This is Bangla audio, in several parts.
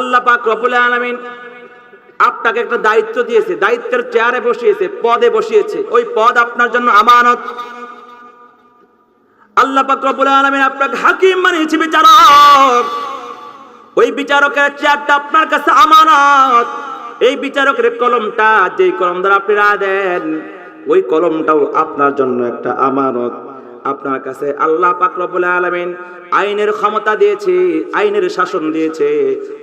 আল্লাহ পাক রব্বুল আলামিন আপনাকে একটা দায়িত্ব দিয়েছে, দায়িত্বের চেয়ারে বসিয়েছে, পদে বসিয়েছে। ওই পদ আপনার জন্য আমানত। আল্লাহ পাক রব্বুল আলামিন আপনাকে হাকিম বানিয়েছে, বিচারক। ওই বিচারকের চেয়ারটা আপনার কাছে আমানত। এই বিচারকের কলমটা, যেই কলম দ্বারা আপনি রায় দেন, ওই কলমটাও আপনার জন্য একটা আমানত। আপনার কাছে আল্লাহ পাক রব্বুল আলামিন আইনের ক্ষমতা দিয়েছে, আইনের শাসন দিয়েছে।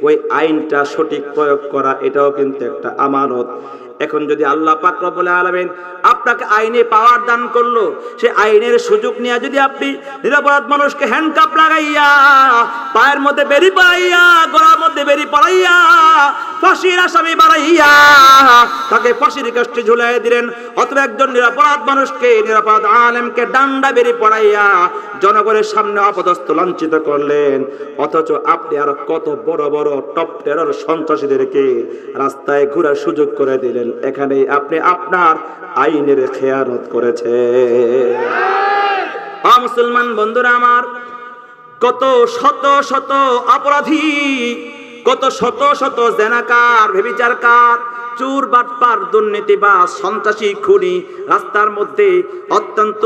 ওই আইনটা সঠিক প্রয়োগ করা, এটাও কিন্তু একটা আমানত। এখন যদি আল্লাহ পাক রব্বুল আলামিন আপনাকে আইনে পাওয়ার দান করল, সে আইনের সুযোগ নিয়ে যদি আপনি নিরাপরাধ মানুষকে হ্যান্ডকাপ লাগাইয়া, পায়ের মধ্যে বেরি পড়াইয়া, গলার মধ্যে বেরি পড়াইয়া, ফাঁসির আসামি বাড়াইয়া তাকে ফাঁসির কাষ্টে ঝুলাই দিলেন, অথবা একজন নিরাপরাধ মানুষকে, নিরাপরাধ আলেমকে ডান্ডা বেরি পড়াইয়া জনগণের সামনে অপদস্থ লাঞ্ছিত করলেন। অথচ আপনি আর কত বড় বড় টপ টেরর সন্ত্রাসীদেরকে রাস্তায় ঘোরার সুযোগ করে দিলেন। এখানে আপনি আপনার আইনের খেয়ানত করেছে মুসলমান বন্ধুরা আমার, কত শত শত অপরাধী, কত শত শত জেনাকার ভেবিচারকার চুর বাটপার, দুর্নীতি বা সন্ত্রাসী খুনি রাস্তার মধ্যে অত্যন্ত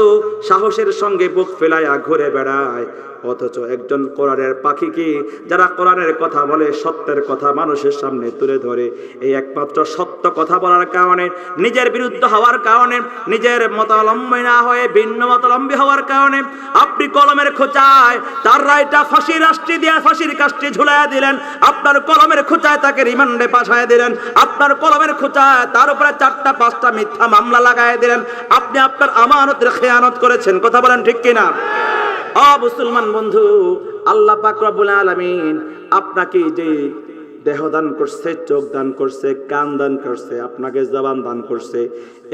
সাহসের সঙ্গে বুক ফেলাইয়া ঘুরে বেড়ায়। অথচ একজন কোরআনের পাখিকে যারা কোরআনের কথা বলে, সত্যের কথা মানুষের সামনে তুলে ধরে। এই একমাত্র সত্য কথা বলার কারণে, নিজের বিরুদ্ধে হওয়ার কারণে, নিজের মতাবলম্বী না হয়ে, ভিন্ন মতাবলম্বী হওয়ার কারণে আপনি কলমের খোঁচায় তার রায়টা ফাঁসির রাষ্ট্রে দিয়ে ফাঁসির কাষ্টে ঝুলাইয়া দিলেন। আপনার কলমের খোঁচায় তাকে রিমান্ডে পাঠায় দিলেন। আপনার কলমের খোঁচায় তার উপরে চারটা, পাঁচটা মিথ্যা মামলা লাগাই দিলেন। আপনি আপনার আমানতের খেয়ানত করেছেন। কথা বলেন ঠিক কিনা? অ মুসলমান বন্ধু, আল্লাহ পাক রব্বুল আলামিন আপনাকে যে দেহ দান করছে, চোখ দান করছে, কান দান করছে, আপনাকে জবান দান করছে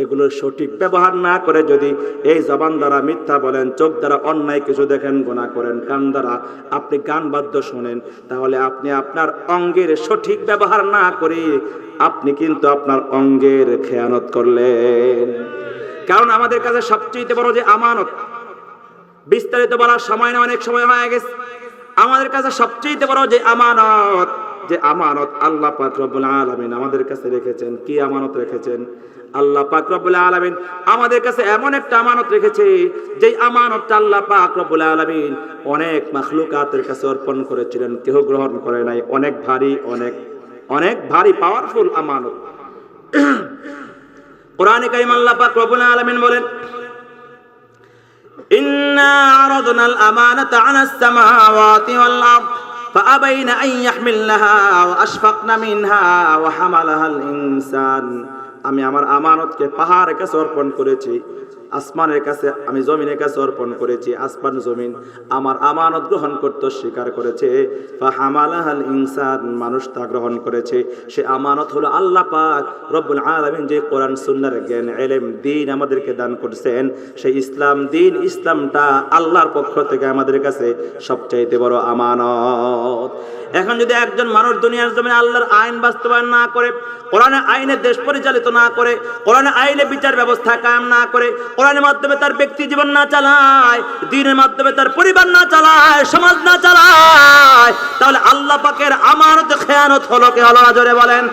এগুলোর সঠিক ব্যবহার না করে যদি এই জবান দ্বারা মিথ্যা বলেন, চোখ দ্বারা অন্যায় কিছু দেখেন গোনা করেন, কান দ্বারা আপনি গান বাদ্য শোনেন, তাহলে আপনি আপনার অঙ্গের সঠিক ব্যবহার না করে আপনি কিন্তু আপনার অঙ্গের খেয়ানত করলেন। কারণ আমাদের কাছে সবচেয়ে বড় যে আমানত বিস্তারিত বলার সময় না, অনেক সময় হয়ে গেছে। আমাদের কাছে সবচেয়ে বড় যে আমানত যে আমানত আল্লাহ পাক রব্বুল আলামিন আমাদের কাছে রেখেছেন। কি আমানত রেখেছেন? আল্লাহ পাক রব্বুল আলামিন আমাদের কাছে এমন একটা আমানত রেখেছে, যেই আমানতটা আল্লাহ পাক রব্বুল আলামিন অনেক মাখলুকাতের কাছে অর্পণ করেছিলেন। কেউ গ্রহণ করে নাই। অনেক ভারী, অনেক অনেক ভারী পাওয়ারফুল আমানত। কোরআনে কারিম আল্লাহ পাক রব্বুল আলামিন বলেন إنا عرضنا الأمانة على السماوات والأرض فأبين أن يحملنها وأشفقن منها وحملها الإنسان. আমি আমার আমানতকে পাহাড়ের কাছে অর্পণ করেছি, আসমানের কাছে আমি জমিনের কাছে অর্পণ করেছি, আসমান জমিন আমার আমানত গ্রহণ করতে স্বীকার করেছে। ফাহামালাহাল ইনসান, মানুষ তা গ্রহণ করেছে। সে আমানত হলো আল্লাহ পাক রব্বুল আলামিন যে কোরআন, সুন্নার জ্ঞান, এলেম, দিন আমাদেরকে দান করছেন। সেই ইসলাম, দিন ইসলামটা আল্লাহর পক্ষ থেকে আমাদের কাছে সবচাইতে বড় আমানত। এখন যদি একজন মানুষ দুনিয়ার জমিনে আল্লাহর আইন বাস্তবায়ন না করে, কোরআনের আইনে দেশ পরিচালিত না করে, কোরআনে আইনে বিচার ব্যবস্থা কায়েম না করে, কোরআনের মাধ্যমে তার ব্যক্তি জীবন না চালায়, দিনের মাধ্যমে তার পরিবার না চালায়, সমাজ না চালায়, তাহলে আল্লাহ পাকের আমানত খেয়ানত হলো কে হলো না জোরে বলেন।